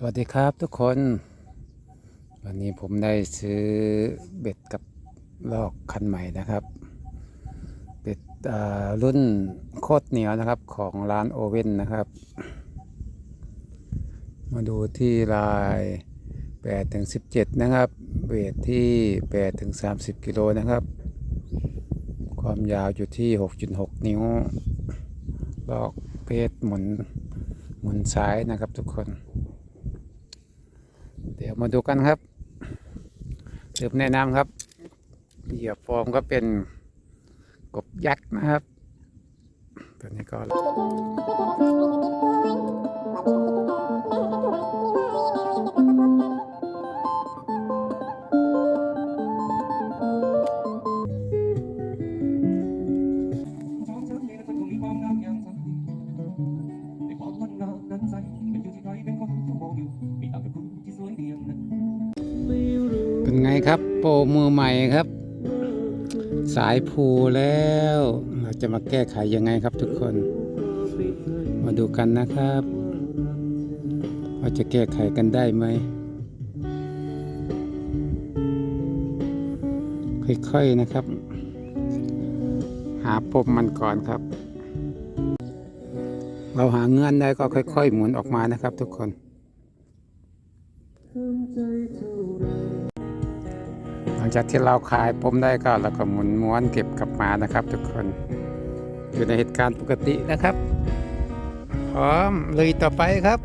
สวัสดีครับทุกคน วันนี้ผมได้ซื้อเบ็ดกับลอกคันใหม่นะครับ เบ็ดรุ่นโคตรเหนียวนะครับของร้านโอเว่นนะครับ มาดูที่ลาย8ถึง17 นะครับเวทที่8ถึง30 กิโลนะครับ ความยาวอยู่ที่ 6.6 นิ้ว ลอกเพศหมุนหมุนซ้ายนะครับทุกคน มาดูกันครับเติมแนะนำครับเหยื่อฟอมก็เป็นกบยักษ์นะครับ ตัวนี้ก็ ครับ โปรมือใหม่ครับ สายภูแล้ว เราจะมาแก้ไขยังไงครับทุกคน มาดูกันนะครับว่าจะแก้ไขกันได้ไหมค่อยๆนะครับ หาปมมันก่อนครับ เราหาเงื่อนได้ก็ค่อย ๆ หมุนออกมานะครับทุกคน งจากที่เราขายปมได้ก็เราก็หมุนม้วนเก็บกลับมานะครับ ทุกคนอยู่ในเหตุการณ์ปกตินะครับ พร้อมเลยต่อไปครับ